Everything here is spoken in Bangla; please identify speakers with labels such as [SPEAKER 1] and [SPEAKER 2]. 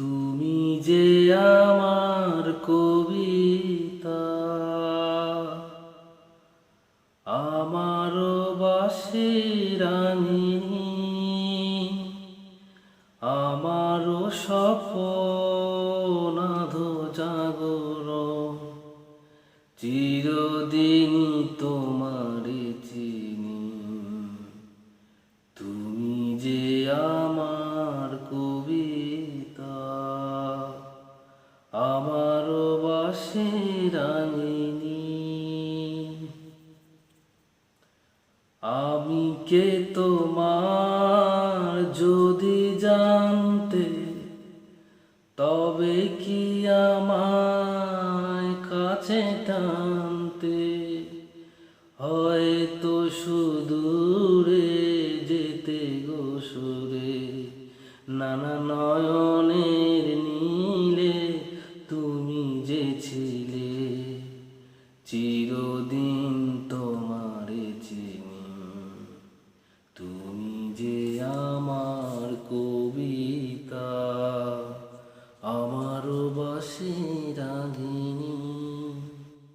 [SPEAKER 1] তুমি যে আমার কবিতা, আমারও বাসি রাঙিনী আমার স্বপনাধ জাগর। চিরদিন তোমারে চিনি। তুমি যে আমার আমারও বাসি রাঙিনী। আমি কে তোমার যদি জানতে, তবে কি আমায় কাছে টানতে? হয়তো সুদূরে যেতে গো সুরে, নানা নয়নের নীলে তুমি যে ছিলে চিরদিন তোমারে